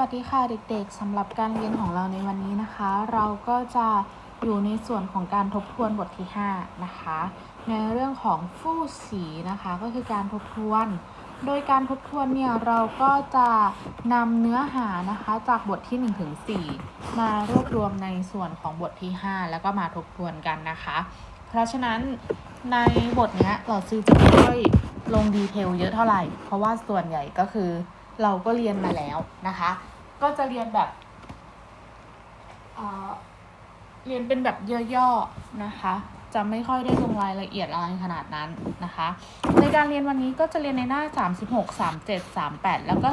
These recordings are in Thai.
วัสดีค่ะเด็กๆสำหรับการเรียนของเราในวันนี้นะคะ เราก็จะอยู่ในส่วนของการทบทวนบทที่ 5 นะคะ ในเรื่องของฟู่สีนะคะก็คือการทบทวน โดยการทบทวนเนี่ยเราก็จะนำเนื้อหานะคะจากบทที่ 1 ถึง 4 มารวบรวมในส่วนของบทที่ 5 แล้วก็มาทบทวนกันนะคะ เพราะฉะนั้นในบทเนี้ยเราซื้อจะไม่ค่อยลงดีเทลเยอะเท่าไหร่ เพราะว่าส่วนใหญ่ก็คือเราก็เรียนมาแล้วนะคะ ก็จะเรียนแบบเเรียนเป็นแบบย่อๆนะคะ จะไม่ค่อยได้ลงรายละเอียดอะไรขนาดนั้นนะคะ ในการเรียนวันนี้ก็จะเรียนในหน้า 36 37 38 แล้วก็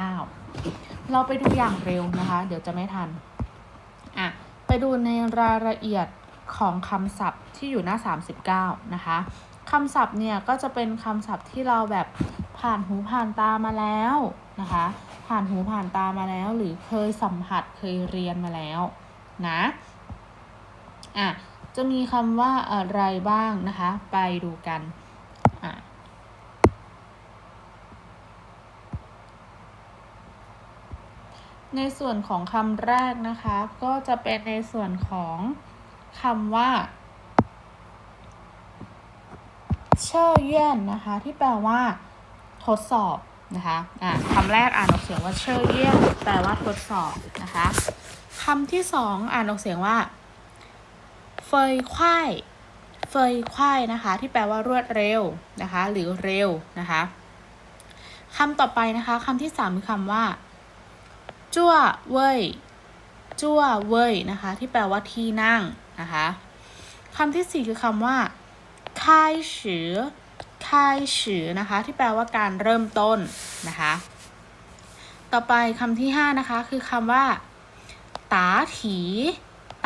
39 เราไปดูอย่างเร็วนะคะ เดี๋ยวจะไม่ทันอะไปดูในรายละเอียดของคำศัพท์ที่อยู่หน้า 39 นะคะคำศัพท์เนี่ยก็จะเป็นคำศัพท์ที่เราแบบผ่านหูผ่านตามาแล้วนะคะ ผ่านหูผ่านตามาแล้ว หรือเคยสัมผัสเคยเรียนมาแล้วนะอะจะมีคำว่าอะไรบ้างนะคะ ไปดูกันอะในส่วนของคำแรกนะคะ ก็จะเป็นในส่วนของคำว่าเช่อเยี่ยนนะคะ ที่แปลว่า ทดสอบ นะคะอะคำแรกอ่านออกเสียงว่าเช่อเยี่ยแปลว่าทดสอบนะคะคำที่สองอ่านออกเสียงว่าเฟยควายเฟยควายนะคะ ที่แปลว่ารวดเร็วนะคะ หรือเร็วนะคะคำต่อไปนะคะคำที่สามคือคำว่าจั่วเว่ยจั่วเว่ยนะคะ ที่แปลว่าที่นั่งนะคะคำที่สี่คือคำว่าคายเฉือ คายฉือนะคะ ที่แปลว่าการเริ่มต้นนะคะ ต่อไปคำที่ 5 นะคะ คือคำว่าตาถี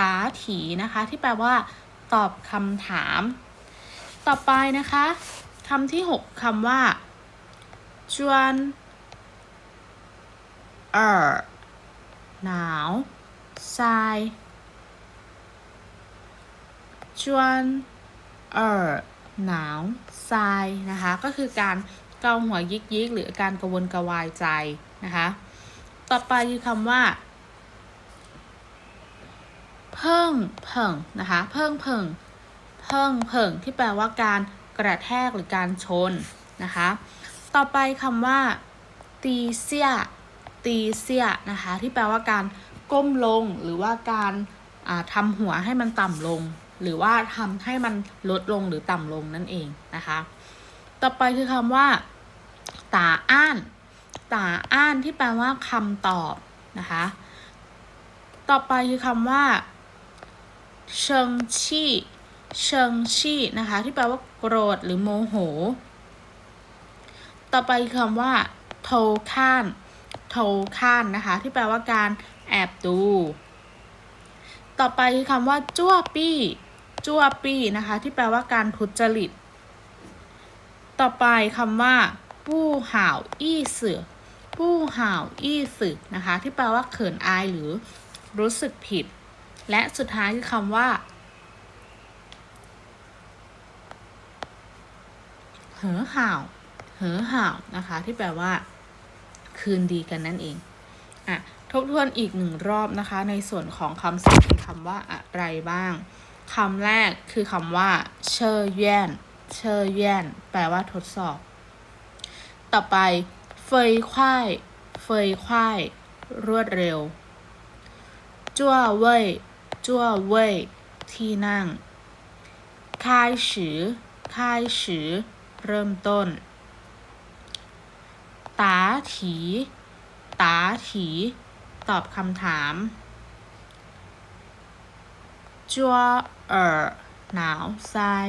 ตาถีนะคะ ที่แปลว่า ตอบคำถาม ต่อไปนะคะคำที่ 6คำว่าจวนเออหนาวทรายจวนเออ หนาวทรายนะคะ ก็คือการเกาหัวยิกยิกหรือการกระวนกระวายใจนะคะ ต่อไปคือคำว่า เพิ่งเพิ่งนะคะ เพิ่งเพิ่งเพิ่งเพิ่งที่แปลว่าการกระแทกหรือการชนนะคะ ต่อไปคำว่า ตีเสียตีเสียนะคะ ที่แปลว่าการก้มลงหรือว่าการทำหัวให้มันต่ำลง หรือว่าทำให้มันลดลงหรือต่ำลงนั่นเองนะคะ ต่อไปคือคำว่าตาอ้านตาอ้านที่แปลว่าคำตอบนะคะ ต่อไปคือคำว่าเชิงชี่เชิงชี่นะคะ ที่แปลว่าโกรธหรือโมโห ต่อไปคือคำว่าโทข้านโทข้านนะคะ ที่แปลว่าการแอบดู ต่อไปคือคำว่า จั่วปี้ จั่วปี้นะคะ ที่แปลว่าการทุจริต ต่อไปคำว่า ปู้ห่าวอี้สื่อปู้ห่าวอี้สื่อนะคะ ที่แปลว่าเขินอายหรือรู้สึกผิด และสุดท้ายคือคำว่าเหอห่าวเหอห่าวนะคะ ที่แปลว่า คืนดีกันนั่นเองอะทบทวนอีกหนึ่งรอบนะคะ ในส่วนของคำศัพท์มีคำว่าอะไรบ้าง คำแรกคือคำว่าเชอร์เยนเชอร์เยนแปลว่าทดสอบ ต่อไปเฟยควายเฟยควายรวดเร็วจ้วเว่ยจ้วเว่ยที่นั่งคายฉือคายฉือเริ่มต้นตาถีตาถีตอบคำถามจ้ว เอ๋อหนาวทราย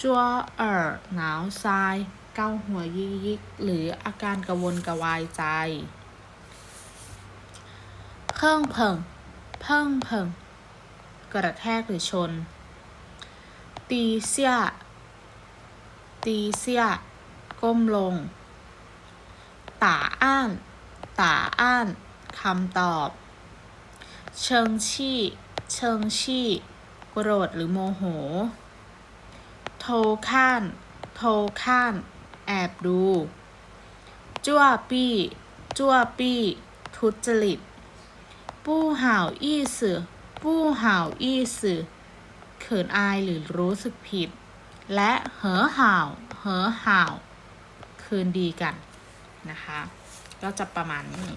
จัวเอ๋อหนาวทราย เกาหัวยิกยิกหรืออาการกระวนกระวายใจ เพิ่งเพิ่ง เพิ่งเพิ่ง กระแทกหรือชน ตีเสียตีเสียก้มลง ตาอ้าน ตาอ้าน คำตอบ เชิงชี่ เชิงชี่ โกรธหรือโมโห โทข้าน โทข้าน แอบดู จั่วปี้ จั่วปี้ ท ทุจริต不好意思不好意思เขินอายหรือรู้สึกผิด และเหอห่าวเหอห่าว คืนดีกันนะคะ ก็จะประมาณนี้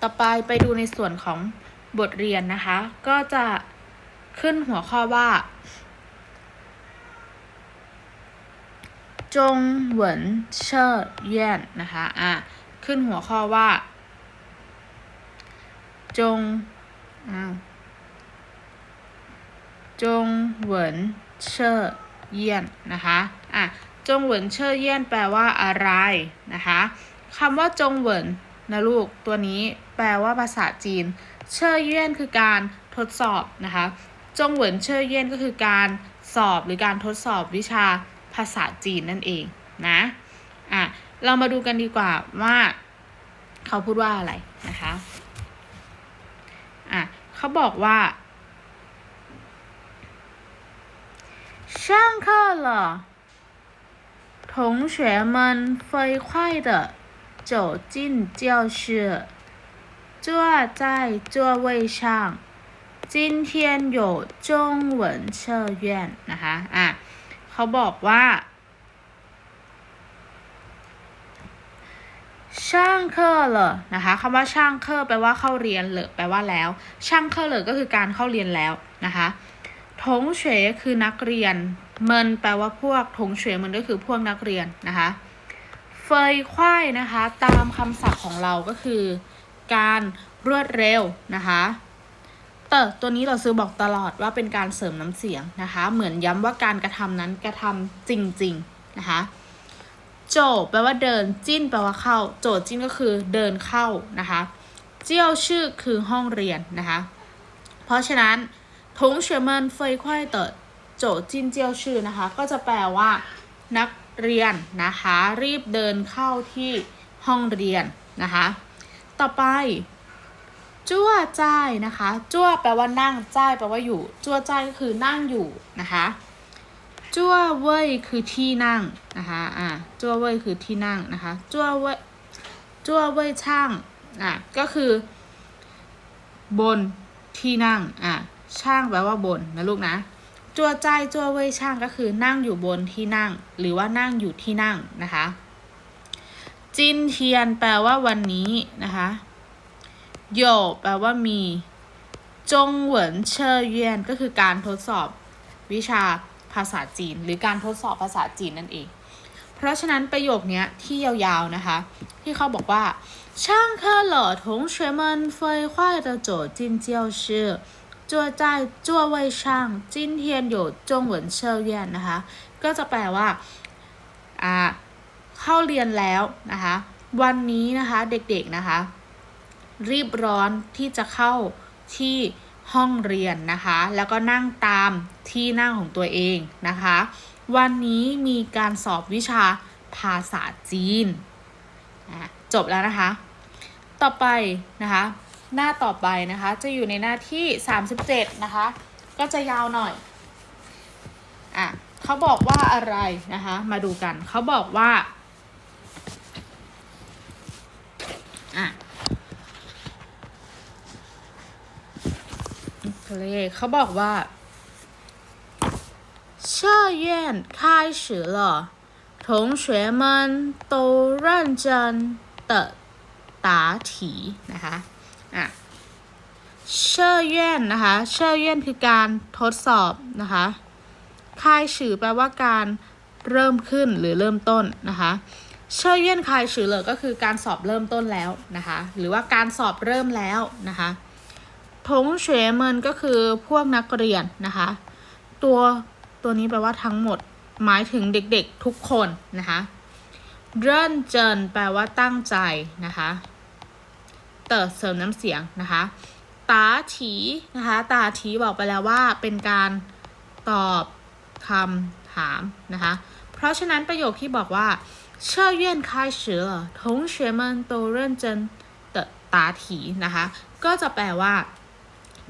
ต่อไปไปดูในส่วนของบทเรียนนะคะ ก็จะ ขึ้นหัวข้อว่า จงเหวินเช่อเยี่ยนนะคะอะขึ้นหัวข้อว่า จงอ้าวจงเหวินเช่อเยี่ยนนะคะอะจงเหวินเช่อเยี่ยนแปลว่าอะไรนะคะคำว่าจงเหวินนะลูกตัวนี้แปลว่าภาษาจีน เช่อเยี่ยนคือการทดสอบนะคะ จงเหวินเช่อเยี่ยนก็คือการสอบหรือการทดสอบวิชาภาษาจีนนั่นเองนะ อ่ะ เรามาดูกันดีกว่าว่าเขาพูดว่าอะไรนะคะ อ่ะเขาบอกว่า上课了同学们飞快地走进教室坐在座位上 จินเทียนโยจงเหวินเชอเย่นะคะอะเขาบอกว่าช่างเคอร์เลนะคะคำว่าช่างเคอแปลว่าเข้าเรียนเลยแปลว่าแล้ว ช่างเคอร์เลก็คือการเข้าเรียนแล้วนะคะทงเฉยคือนักเรียน เมินแปลว่าพวกทงเฉยมันก็คือพวกนักเรียนนะคะเฟยควายนะคะ ตามคำศัพท์ของเราก็คือ การรวดเร็วนะคะ แต่ตัวนี้เราซื้อบอกตลอดว่าเป็นการเสริมน้ำเสียงนะคะ เหมือนย้ำว่าการกระทำนั้นกระทำจริง ๆ นะคะ โจแปลว่าเดินจิ้นแปลว่าเข้า โจจิ้นก็คือเดินเข้านะคะ เจียวชื่อคือห้องเรียนนะคะ เพราะฉะนั้นทงเฉมันเฟยควายเติดโจจิ้นเจียวชื่อนะคะ ก็จะแปลว่านักเรียนนะคะ รีบเดินเข้าที่ห้องเรียนนะคะ ต่อไป จั่วจ้ายนะคะ จั่วแปลว่านั่ง จ้ายแปลว่าอยู่ จั่วจ้ายก็คือนั่งอยู่นะคะ จั่วเว่ยคือที่นั่งนะคะ อ่า จั่วเว่ยคือที่นั่งนะคะ จั่วเว่ย จั่วเว่ยช่าง อะ ก็คือ บนที่นั่ง อะ ช่างแปลว่าบนนะลูกนะ จั่วใจายจั่วเว่ยช่างก็คือนั่งอยู่บนที่นั่ง หรือว่านั่งอยู่ที่นั่งนะคะ จินเทียนแปลว่าวันนี้นะคะ โยแปลว่ามี จงเหวินเชอเยียนก็คือการทดสอบวิชาภาษาจีน หรือการทดสอบภาษาจีนนั่นเอง เพราะฉะนั้นประโยคเนี้ยที่ยาวๆนะคะ ที่เขาบอกว่า上课了同学们飞快地走进教室坐在座位上今天有中文测验นะคะ ก็จะแปลว่า อ่า เข้าเรียนแล้วนะคะ วันนี้นะคะเด็กๆนะคะ รีบร้อนที่จะเข้าที่ห้องเรียนนะคะ แล้วก็นั่งตามที่นั่งของตัวเองนะคะ วันนี้มีการสอบวิชาภาษาจีน จบแล้วนะคะ ต่อไปนะคะ หน้าต่อไปนะคะ จะอยู่ในหน้าที่ 37 นะคะ ก็จะยาวหน่อย อะเขาบอกว่าอะไรนะคะ มาดูกัน เขาบอกว่า เพลงเขาบอกว่า测验开始了同学们都认真的答题นะคะอ่ะเชื่อเยี่ยนนะคะเชื่อเยี่ยนคือการทดสอบนะคะคายฉือแปลว่าการเริ่มขึ้นหรือเริ่มต้นนะคะเชื่อเยี่ยนคายฉือเลยก็คือการสอบเริ่มต้นแล้วนะคะ หรือว่าการสอบเริ่มแล้วนะคะ ทงเฉินก็คือพวกนักเรียนนะคะ ตัวตัวนี้แปลว่าทั้งหมดหมายถึงเด็กๆทุกคนนะคะเริ่นเจินแปลว่าตั้งใจนะคะเติร์เสริมน้ำเสียงนะคะตาถีนะคะตาถีบอกไปแล้วว่าเป็นการตอบคำถามนะคะเพราะฉะนั้นประโยคที่บอกว่าเชื่อเยี่ยนค่ายเชื้อทงเฉินโตเริ่นเจินเตาถีนะคะก็จะแปลว่า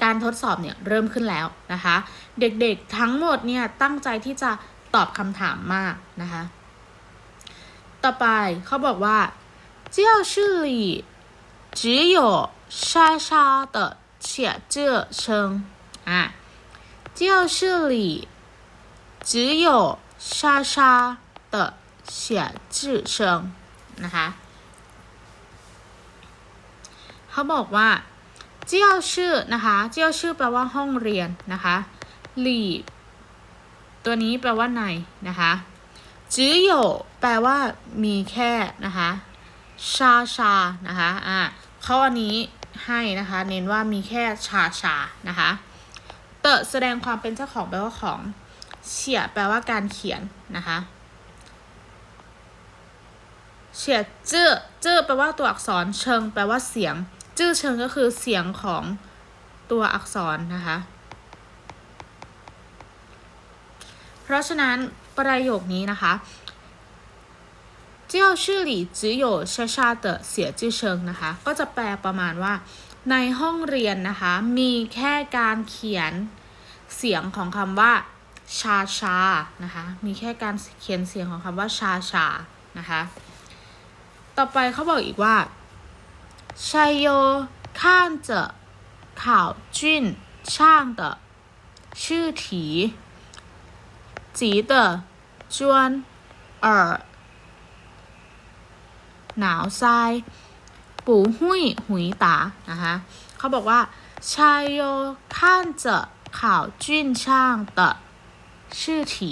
การทดสอบเนี่ยเริ่มขึ้นแล้วนะคะ เด็กๆทั้งหมดเนี่ยตั้งใจที่จะตอบคำถามมากนะคะ ต่อไปเขาบอกว่า教室里 只有沙沙的写字声啊教室里只有沙沙的写字声นะคะเขาบอกว่า เจียวชื่อนะคะ เจียวชื่อแปลว่าห้องเรียนนะคะหลีตัวนี้แปลว่าในนะคะจื้อโยแปลว่ามีแค่นะคะชาชานะคะอ่าเขาอันนี้ให้นะคะ เน้นว่ามีแค่ชาชานะคะเตอะแสดงความเป็นเจ้าของแปลว่าของเฉียแปลว่าการเขียนนะคะเฉียจื้อจื้อแปลว่าตัวอักษรเชิง แปลว่าเสียง จื่อเชิงก็คือเสียงของตัวอักษรนะคะ เพราะฉะนั้นประโยคนี้นะคะเจ้าชื่อหลี่จือโยชาชาเตเสียจื้อเชิงนะคะ ก็จะแปลประมาณว่า ในห้องเรียนนะคะ มีแค่การเขียนเสียงของคำว่าชาชานะคะ มีแค่การเขียนเสียงของคำว่าชาชานะคะ ต่อไปเขาบอกอีกว่า ชัยโยข้ามเจข่าวจุนช่างเตชื่อถีจีเตจวนเออหนะคะเขาบอกว่าชายโยข้ามเจข่าวจุนช่างเชื่อถี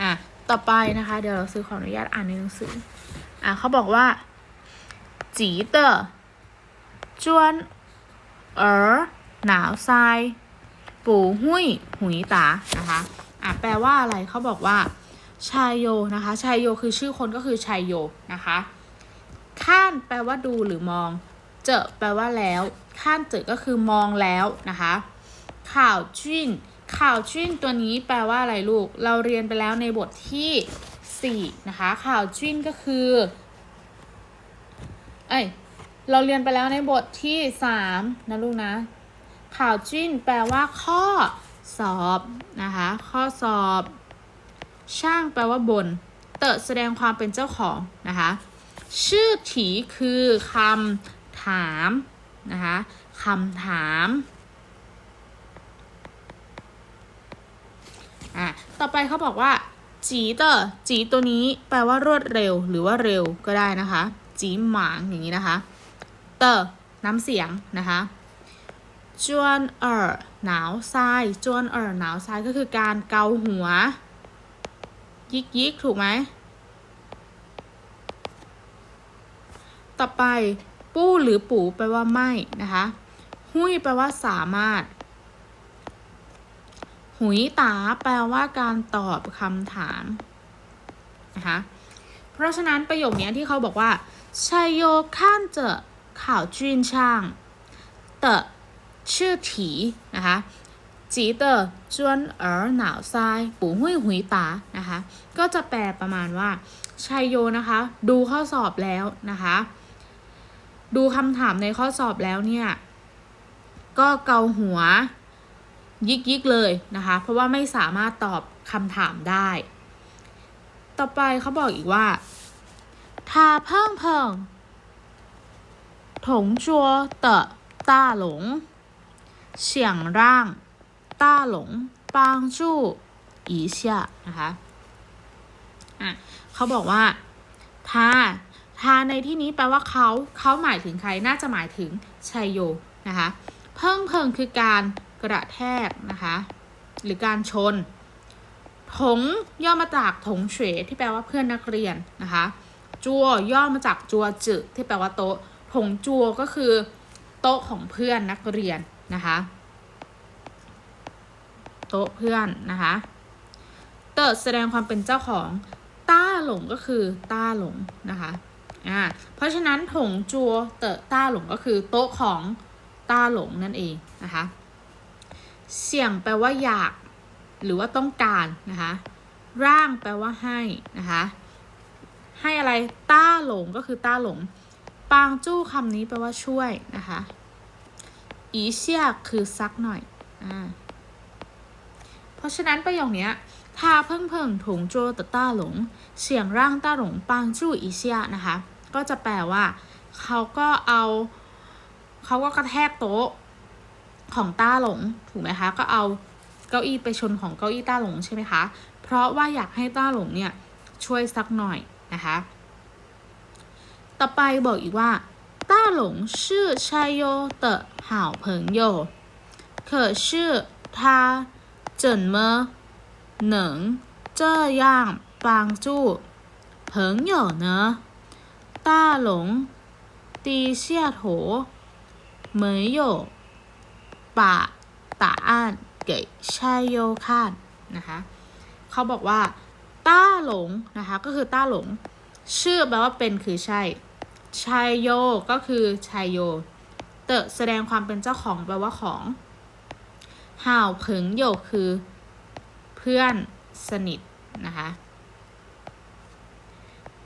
อะ ต่อไปนะคะ เดี๋ยวเราซื้อขออนุญาตอ่านในหนังสือ อะเขาบอกว่าจีเตอร์จวนเออหนาวไซปูหุ้ยหุยตานะคะอะแปลว่าอะไรเขาบอกว่า ชายโยนะคะชายโยคือชื่อคนก็คือชายโยนะคะข้านแปลว่าดูหรือมอง เจอแปลว่าแล้วข้านเจอก็คือมองแล้วนะคะ ข่าวชิ้นข่าวชิ้นตัวนี้แปลว่าอะไรลูก เราเรียนไปแล้วในบทที่ 4 นะคะ ข่าวจิ้นก็คือ เอ้ย เราเรียนไปแล้วในบทที่ 3 นะลูกนะ ข่าวจิ้นแปลว่าข้อสอบนะคะ ข้อสอบ ช่างแปลว่าบน เตอะแสดงความเป็นเจ้าของนะคะ ชื่อถีคือคำถามนะคะคำถามอะต่อไปเขาบอกว่า จีเตอร์จีตัวนี้แปลว่ารวดเร็วหรือว่าเร็วก็ได้นะคะ จีหมางอย่างนี้นะคะ เตอร์น้ำเสียงนะคะจวนเอ่อหนาวทรายจวนเอ่อหนาวทรายก็คือการเกาหัว ยิกยิกถูกไหม ต่อไป ปู้หรือปูแปลว่าไม่นะคะ หุยแปลว่าสามารถ หุยตาแปลว่าการตอบคำถามนะคะเพราะฉะนั้นประโยคนี้ที่เขาบอกว่าชัยโยข้านเจอข่าวจุนช่าง的ชื่อถีนะคะจีเตอจวนเอ๋อหนาวทรายปู่หุยหุยตานะคะก็จะแปลประมาณว่าชัยโยนะคะ ดูข้อสอบแล้วนะคะ ดูคำถามในข้อสอบแล้วเนี่ย ก็เกาหัว ยิกยิกเลยนะคะ เพราะว่าไม่สามารถตอบคำถามได้ ต่อไปเขาบอกอีกว่าทาเพิ่งเพิ่งถงจัวเตะต้าหลงเฉียงร่างต้าหลงปางจู้อีเชียนะคะอะเขาบอกว่าทาทาในที่นี้แปลว่าเขาเขาหมายถึงใครน่าจะหมายถึงชัยโยนะคะ เพิ่งเพิ่งคือการ กระแทกนะคะ หรือการชน ถงย่อมาจากถงเฉวที่แปลว่าเพื่อนนักเรียนนะคะ จัวย่อมาจากจัวจึที่แปลว่าโต๊ะ ถงจัวก็คือ โต๊ะของเพื่อนนักเรียนนะคะ โต๊ะเพื่อนนะคะ เติร์ดแสดงความเป็นเจ้าของต้าหลงก็คือต้าหลงนะคะอ่าเพราะฉะนั้นถงจัวเติร์ดต้าหลงก็คือโต๊ะของต้าหลงนั่นเองนะคะ เสี่ยงแปลว่าอยาก หรือว่าต้องการนะคะ ร่างแปลว่าให้นะคะ ให้อะไรต้าหลงก็คือต้าหลง ปางจู้คำนี้แปลว่าช่วยนะคะอีเชียคือซักหน่อยอ่าเพราะฉะนั้นประโยคนี้ถ้าเพิ่งเพิ่งถงโจตต้าหลง เสียงร่างต้าหลงปางจู้อีเชียนะคะ ก็จะแปลว่า เขาก็เอา เขาก็กระแทกโต๊ะ ของต้าหลงถูกไหมคะ ก็เอาเก้าอี้ไปชนของเก้าอี้ต้าหลงใช่ไหมคะ เพราะว่าอยากให้ต้าหลงเนี่ยช่วยสักหน่อยนะคะ ต่อไปบอกอีกว่าต้าหลง是ชัยโย的好朋友可是他怎么能这样帮助朋友呢？大龙低下头，没有 ปะตาอ้านเกชายโยคานนะคะเขาบอกว่า ต้าหลงนะคะก็คือต้าหลง ชื่อแปลว่าเป็นคือใช่ ชายโยก็คือชายโย เตะแสดงความเป็นเจ้าของแปลว่าของห่าวผึงโยคือ เพื่อนสนิทนะคะ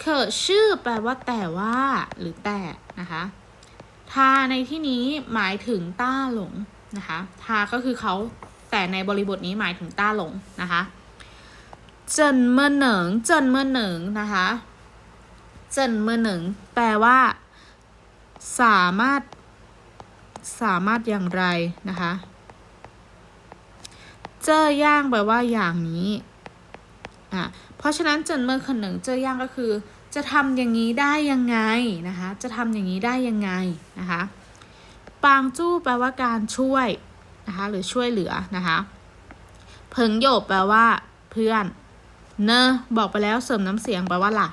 เขชื่อแปลว่าแต่ว่า หรือแต่นะคะทาในที่นี้หมายถึงต้าหลง นะคะทาก็คือเขาแต่ในบริบทนี้หมายถึงต้าหลงนะคะเจินเมื่อเหนิงเจินเมื่อเหนิงนะคะเจินเมื่อเหนิงแปลว่า สามารถ สามารถอย่างไรนะคะเจอย่างแปลว่าอย่างนี้อะเพราะฉะนั้นเจินเมื่อคนหนึ่งเจอย่างก็คือ จะทำอย่างนี้ได้ยังไงนะคะ จะทำอย่างนี้ได้ยังไงนะคะ ปางจู้แปลว่าการช่วยนะคะหรือช่วยเหลือนะคะเพิงโยบแปลว่า เพื่อน เนอบอกไปแล้วเสริมน้ำเสียงแปลว่าล่ะ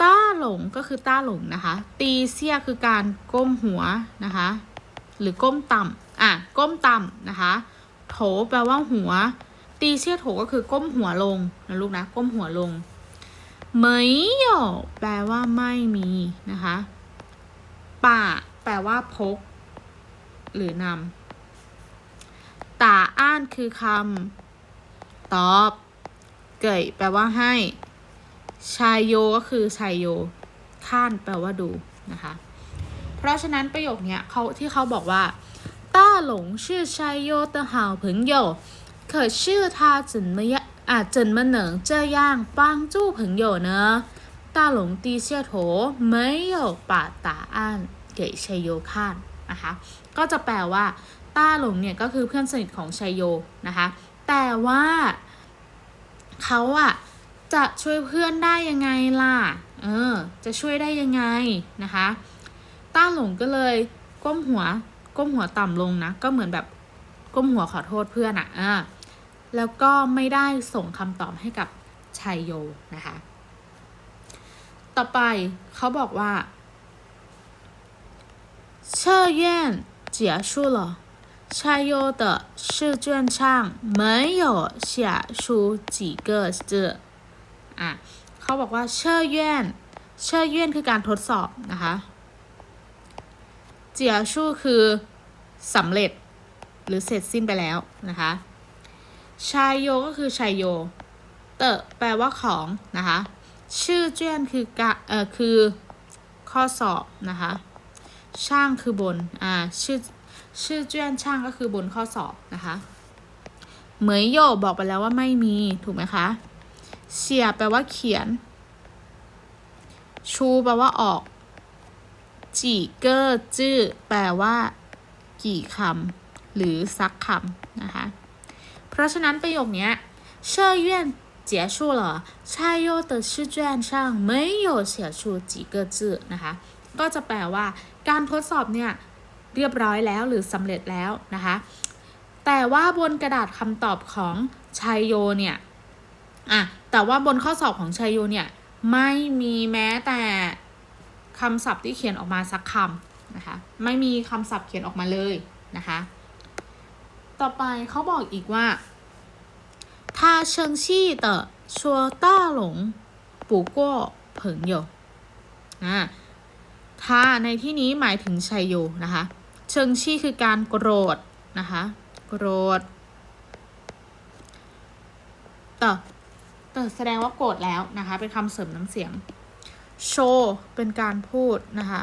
ต้าหลงก็คือต้าหลงนะคะ ตีเสียคือการก้มหัวนะคะ หรือก้มต่ำอะก้มต่ำนะคะโถแปลว่าหัว ตีเสียโถก็คือก้มหัวลงนะลูกนะก้มหัวลงเหมยโยแปลว่าไม่มีนะคะป่า แปลว่าพก หรือนำตาอ้านคือคำตอบ เกยแปลว่าให้ ชายโยก็คือชายโย ข้านแปลว่าดูนะคะ เพราะฉะนั้นประโยคเนี้ยเขาที่เขาบอกว่าต้าหลง是ชายโย的好朋友可是他怎么样啊怎么能这样帮助朋友呢大龙低下头没有把答案 给ชัยโย看นะคะ ก็จะแปลว่า ต้าหลงเนี่ยก็คือเพื่อนสนิทของชัยโยนะคะ แต่ว่าเขาอะจะช่วยเพื่อนได้ยังไงล่ะ เออ จะช่วยได้ยังไงนะคะ ต้าหลงก็เลยก้มหัว ก้มหัวต่ำลงนะ ก็เหมือนแบบก้มหัวขอโทษเพื่อนอะอะแล้วก็ไม่ได้ส่งคำตอบให้กับชัยโยนะคะ ต่อไปเขาบอกว่า 测验结束了ชัยโย的试卷上没有写出几个字อ่ะเขาบอกว่าเชื่อเยี่ยนเชื่อเยี่ยนคือการทดสอบนะคะเจียชู่คือสำเร็จ หรือเสร็จสิ้นไปแล้วนะคะชายโยก็คือชายโย เตอะแปลว่าของนะคะ ชื่อเจียนคือกะเอ่อคือข้อสอบนะคะ ช่างคือบน อ่า ชื่อ ชื่อเจียนช่างก็คือบนข้อสอบนะคะ เหมยโยบอกไปแล้วว่าไม่มี ถูกไหมคะ เสียแปลว่าเขียน ชูแปลว่าออก จีเกอร์จื้อแปลว่า กี่คำ หรือซักคำนะคะ เพราะฉะนั้นประโยคเนี้ยเชื่อเยี่ยน结束了蔡优的试卷上没有写出几个字นะคะ ก็จะแปลว่า การทดสอบเนี่ยเรียบร้อยแล้วหรือสำเร็จแล้วนะคะ แต่ว่าบนกระดาษคำตอบของชัยโยเนี่ย อ่ะ แต่ว่าบนข้อสอบของชัยโยเนี่ย ไม่มีแม้แต่คำศัพท์ที่เขียนออกมาสักคำนะคะ ไม่มีคำศัพท์เขียนออกมาเลยนะคะ ต่อไปเขาบอกอีกว่า他生气的说大龙不过朋友อ่า ถ้าในที่นี้หมายถึงชัยโยนะคะ เชิงชี่คือการโกรธนะคะ โกรธต่อต่แสดงว่าโกรธแล้วนะคะ เป็นคำเสริมน้ำเสียง โชว์เป็นการพูดนะคะ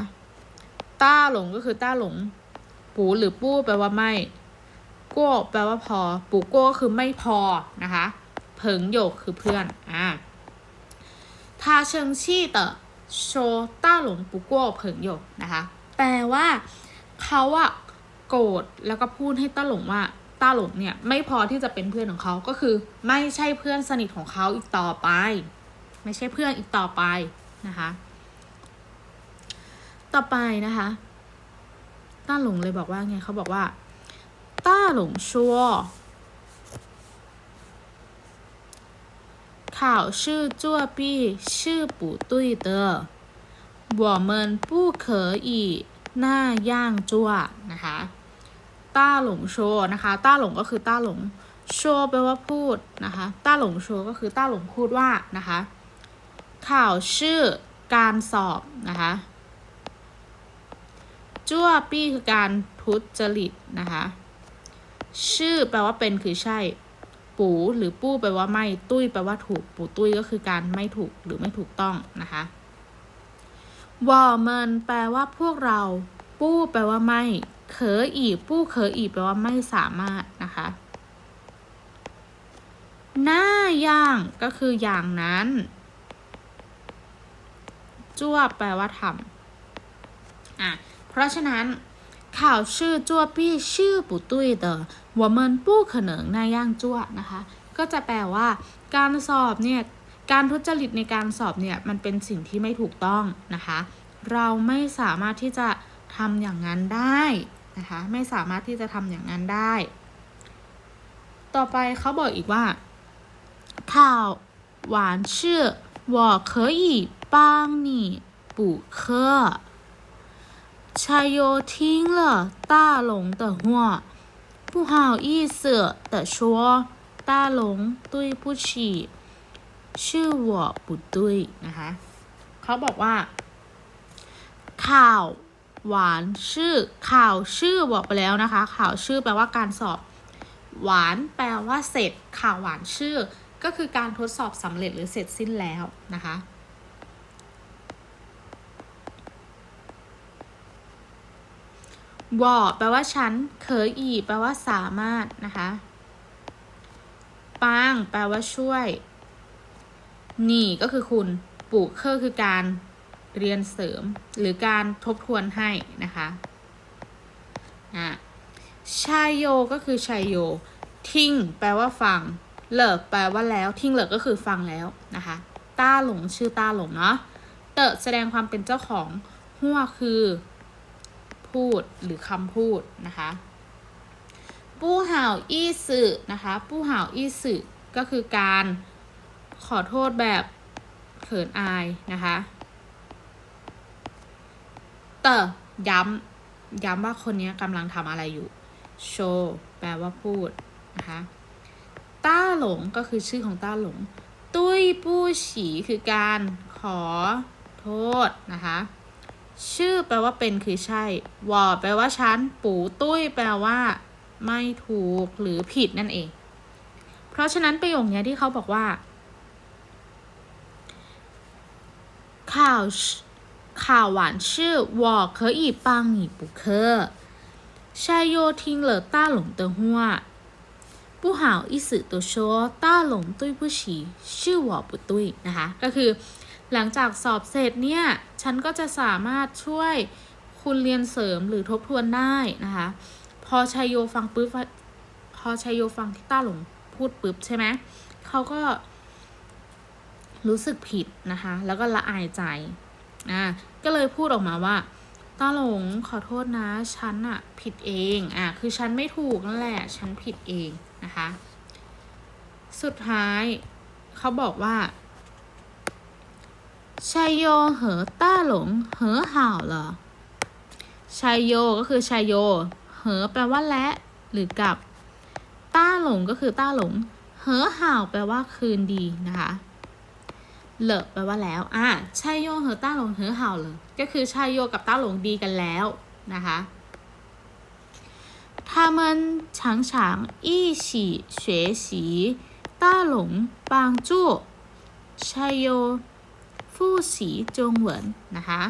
ต้าหลงก็คือต้าหลง ปูหรือปู้แปลว่าไม่โก้แปลว่าพอ ปูโก้ก็คือไม่พอนะคะเผิงโยกคือเพื่อน อ่าทาเชิงชี่เตอ โชต้าหลงปุกโก้เผิงหยกนะคะแต่ว่าเขาอะโกรธแล้วก็พูดให้ต้าหลงว่าต้าหลงเนี่ยไม่พอที่จะเป็นเพื่อนของเขาก็คือ ไม่ใช่เพื่อนสนิทของเขาอีกต่อไป ไม่ใช่เพื่อนอีกต่อไปนะคะ ต่อไปนะคะต้าหลงเลยบอกว่าไงเขาบอกว่าต้าหลงชัว 考试作弊是不对的我们不可以那样做นะคะต้าหลงโชว์นะคะ ต้าหลงก็คือต้าหลง โชว์แปลว่าพูดนะคะ ต้าหลงโชว์ก็คือต้าหลงพูดว่านะคะ ข่าวชื่อการสอบนะคะจั่วปี้คือการทุจริตนะคะ ชื่อแปลว่าเป็นคือใช่ ปูหรือปู้แปลว่าไม่ ตุ้ยแปลว่าถูก ปูตุ้ยก็คือการไม่ถูกหรือไม่ถูกต้องนะคะวอร์มินแปลว่าพวกเรา ปู้แปลว่าไม่ เขออีปู้เขออีแปลว่าไม่สามารถนะคะ หน้าย่างก็คืออย่างนั้น จ้วแปลว่าทำอะเพราะฉะนั้นข่าวชื่อจ้วปี้ชื่อปูตุ้ยเด้อ 能那样做นะคะ ก็จะแปลว่า การสอบเนี่ย การทุจริตในการสอบเนี่ย มันเป็นสิ่งที่ไม่ถูกต้องนะคะ เราไม่สามารถที่จะทำอย่างนั้นได้นะคะ ไม่สามารถที่จะทำอย่างนั้นได้ ต่อไปเขาบอกอีกว่า考完试我可以帮你补课ชัยโย听了大龙的话 不好意思地说大龙对不起是我不对นะคะ เขาบอกว่า ข่าว หวานชื่อ ข่าวชื่อบอกไปแล้วนะคะ ข่าวชื่อแปลว่าการสอบ หวานแปลว่าเสร็จ ข่าวหวานชื่อ ก็คือการทดสอบสำเร็จหรือเสร็จสิ้นแล้วนะคะ วอแปลว่าฉันเคยอีแปลว่าสามารถนะคะปางแปลว่าช่วย นี่ก็คือคุณปูเคอร์คือการเรียนเสริม หรือการทบทวนให้นะคะอะชายโยก็คือชายโย ทิ้งแปลว่าฟัง เลิกแปลว่าแล้ว ทิ้งเลิกก็คือฟังแล้วนะคะ ต้าหลงชื่อต้าหลงเนาะ เตอะแสดงความเป็นเจ้าของหัวคือ พูดหรือคำพูดนะคะปู้ห่าวอี้สื่อนะคะปู้ห่าวอี้สื่อก็คือการขอโทษแบบเขินอายนะคะเตอย้ำย้ำว่าคนนี้กำลังทำอะไรอยู่โชว์แปลว่าพูดนะคะต้าหลงก็คือชื่อของต้าหลง ตุ้ยปู้ฉีคือการขอโทษนะคะ ชื่อแปลว่าเป็นคือใช่วอแปลว่าชั้น ปูตุ้ยแปลว่า ไม่ถูกหรือผิดนั่นเอง เพราะฉะนั้นประโยคนี้ที่เขาบอกว่า ข่าวข่าวหวานชื่อวอเคยอีปังอีปุเคอชายโยทิ้งเหลอต้าหลงเตอหัวผู้หาวอิสึตัวโชต้าหลงตุ้ยผู้ฉีชื่อวอปุตุ้ยนะคะ ก็คือ หลังจากสอบเสร็จเนี่ย ฉันก็จะสามารถช่วยคุณเรียนเสริมหรือทบทวนได้นะคะ พอชัยโยฟังปุ๊บพอชัยโยฟังที่ต้าหลงพูดปุ๊บใช่ไหมเขาก็รู้สึกผิดนะคะ แล้วก็ละอายใจอ่าก็เลยพูดออกมาว่าต้าหลงขอโทษนะ ฉันอะผิดเองอะคือฉันไม่ถูกนั่นแหละ ฉันผิดเองนะคะ สุดท้ายเขาบอกว่า ชัยโยเหอต้าหลงเหอห่าวเหรอชัยโยก็คือชัยโย เหอแปลว่าและ หรือกับ ต้าหลงก็คือต้าหลง เหอห่าวแปลว่าคืนดีนะคะ เหลอแปลว่าแล้ว อ่ะชัยโยเหอต้าหลงเหอห่าวเหรอก็คือชัยโยกับต้าหลงดีกันแล้วนะคะ他们常常一起学习大龙帮助ชัยโย ฟู่สีจงเหวินนะคะ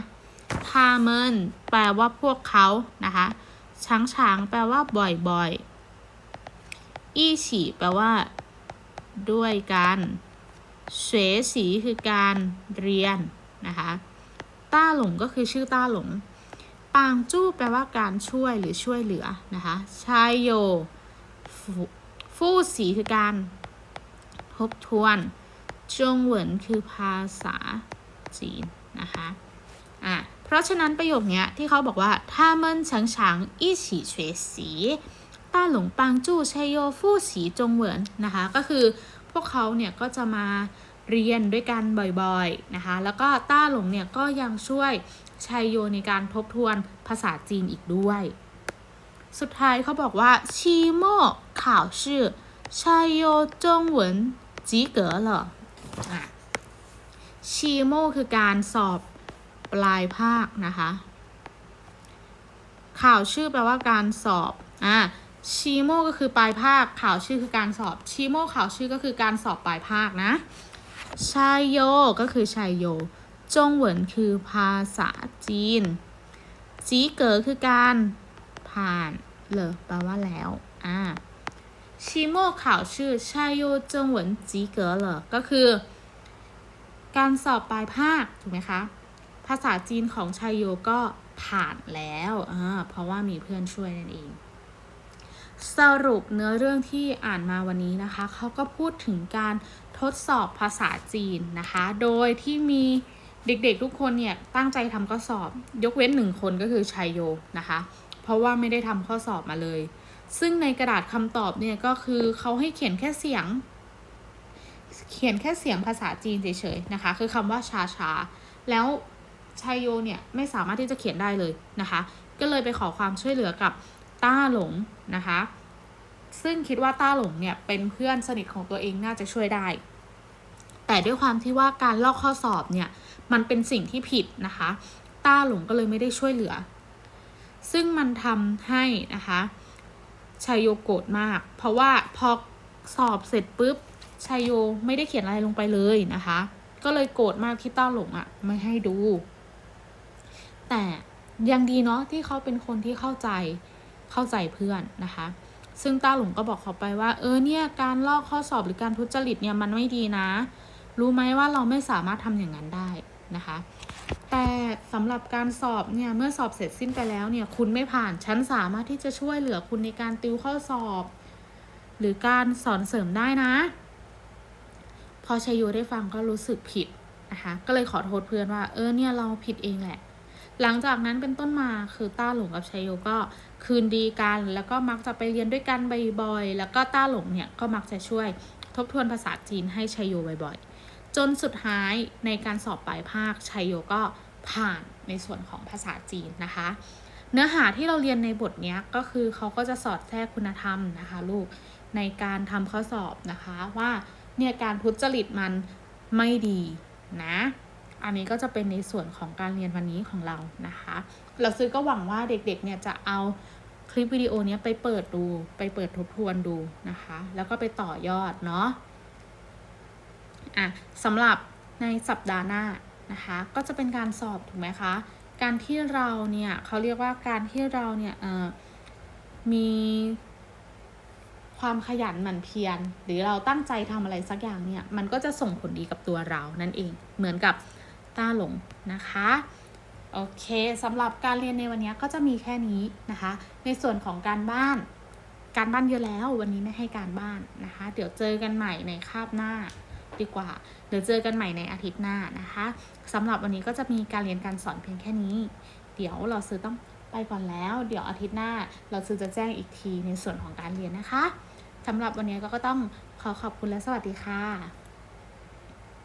ทาเมินแปลว่าพวกเขานะคะช้างช้างแปลว่าบ่อยๆ อี้ฉีแปลว่า ด้วยกันเฉวสีคือการเรียนนะคะต้าหลงก็คือชื่อต้าหลง ปางจู้แปลว่าการช่วยหรือช่วยเหลือนะคะชายโย ฟูฟู่สีคือการทบทวน จงเหวินคือภาษาจีนนะคะอะเพราะฉะนั้นประโยคเนี้ยที่เขาบอกว่าถ้ามันฉางฉางอีฉีเฉวยสีต้าหลงปังจู้ชัยโยฟู่สีจงเหวินนะคะก็คือพวกเขาเนี่ยก็จะมาเรียนด้วยกันบ่อยๆนะคะแล้วก็ต้าหลงเนี่ยก็ยังช่วยชัยโยในการทบทวนภาษาจีนอีกด้วย สุดท้ายเขาบอกว่าชีโม่ข่าวชื่อชัยโยจงเหวินจีเก๋เหรอ ชีโมคือการสอบปลายภาคนะคะ ข่าวชื่อแปลว่าการสอบอะชีโมก็คือปลายภาค ข่าวชื่อคือการสอบชีโมข่าวชื่อก็คือการสอบปลายภาคนะชัยโยก็คือชัยโย จงเหวินคือภาษาจีน จีเก๋อคือการผ่านเลยแปลว่าแล้ว อ่า 期末考试ชัยโยจงเหวินจีเก๋อเหรอก็คือ การสอบปลายภาคถูกไหมคะ ภาษาจีนของชัยโยก็ผ่านแล้วอ่าเพราะว่ามีเพื่อนช่วยนั่นเอง สรุปเนื้อเรื่องที่อ่านมาวันนี้นะคะ เขาก็พูดถึงการทดสอบภาษาจีนนะคะ โดยที่มีเด็กๆทุกคนเนี่ยตั้งใจทำข้อสอบ ยกเว้นหนึ่งคนก็คือชัยโยนะคะ เพราะว่าไม่ได้ทำข้อสอบมาเลย ซึ่งในกระดาษคำตอบเนี่ยก็คือเขาให้เขียนแค่เสียง เขียนแค่เสียงภาษาจีนเฉยๆนะคะ คือคำว่าชาชาๆแล้วชัยโยเนี่ยไม่สามารถที่จะเขียนได้เลยนะคะ ก็เลยไปขอความช่วยเหลือกับต้าหลงนะคะ ซึ่งคิดว่าต้าหลงเนี่ยเป็นเพื่อนสนิทของตัวเองน่าจะช่วยได้ แต่ด้วยความที่ว่าการลอกข้อสอบเนี่ยมันเป็นสิ่งที่ผิดนะคะ ต้าหลงก็เลยไม่ได้ช่วยเหลือ ซึ่งมันทำให้นะคะ ชัยโยโกรธมาก เพราะว่าพอสอบเสร็จปุ๊บชัยโยไม่ได้เขียนอะไรลงไปเลยนะคะ ก็เลยโกรธมากที่ต้าหลงอะ่ะไม่ให้ดู แต่ยังดีเนาะที่เขาเป็นคนที่เข้าใจเข้าใจเพื่อนนะคะ ซึ่งต้าหลงก็บอกเขาไปว่า เออเนี่ยการลอกข้อสอบหรือการทุจริตเนี่ยมันไม่ดีนะ รู้ไหมว่าเราไม่สามารถทำอย่างนั้นได้ นะคะ แต่สำหรับการสอบเนี่ยเมื่อสอบเสร็จสิ้นไปแล้วเนี่ยคุณไม่ผ่านฉันสามารถที่จะช่วยเหลือคุณในการติวข้อสอบ หรือการสอนเสริมได้นะ พอชัยโยได้ฟังก็รู้สึกผิดนะคะก็เลยขอโทษเพื่อนว่า เออเนี่ยเราผิดเองแหละ หลังจากนั้นเป็นต้นมาคือต้าหลงกับชัยโยก็คืนดีกัน แล้วก็มักจะไปเรียนด้วยกันบ่อยๆแล้วก็ต้าหลงเนี่ยก็มักจะช่วยทบทวนภาษาจีนให้ชัยโยบ่อยๆ จนสุดท้ายในการสอบปลายภาคชัยโยก็ผ่านในส่วนของภาษาจีนนะคะ เนื้อหาที่เราเรียนในบทนี้ก็คือเขาก็จะสอดแทรกคุณธรรมนะคะลูกในการทำข้อสอบนะคะว่าเนี่ยการทุจริตมันไม่ดีนะ อันนี้ก็จะเป็นในส่วนของการเรียนวันนี้ของเรานะคะ เราซื้อก็หวังว่าเด็กๆเนี่ยจะเอาคลิปวิดีโอนี้ไปเปิดดูไปเปิดทบทวนดูนะคะ แล้วก็ไปต่อยอดเนาะ อะสำหรับในสัปดาห์หน้านะคะก็จะเป็นการสอบถูกไหมคะการที่เราเนี่ยเขาเรียกว่าการที่เราเนี่ยมีความขยันหมั่นเพียร หรือเราตั้งใจทำอะไรสักอย่างเนี่ยมันก็จะส่งผลดีกับตัวเรานั่นเองเหมือนกับต้าหลงนะคะโอเคสำหรับการเรียนในวันนี้ก็จะมีแค่นี้นะคะ ในส่วนของการบ้าน การบ้านเยอะแล้ววันนี้ไม่ให้การบ้านนะคะ เดี๋ยวเจอกันใหม่ในคาบหน้า ดีกว่า เดี๋ยวเจอกันใหม่ในอาทิตย์หน้านะคะสำหรับวันนี้ก็จะมีการเรียนการสอนเพียงแค่นี้ เดี๋ยวเราซื้อต้องไปก่อนแล้ว เดี๋ยวอาทิตย์หน้าเราซื้อจะแจ้งอีกทีในส่วนของการเรียนนะคะสำหรับวันนี้ก็ต้องขอขอบคุณและสวัสดีค่ะ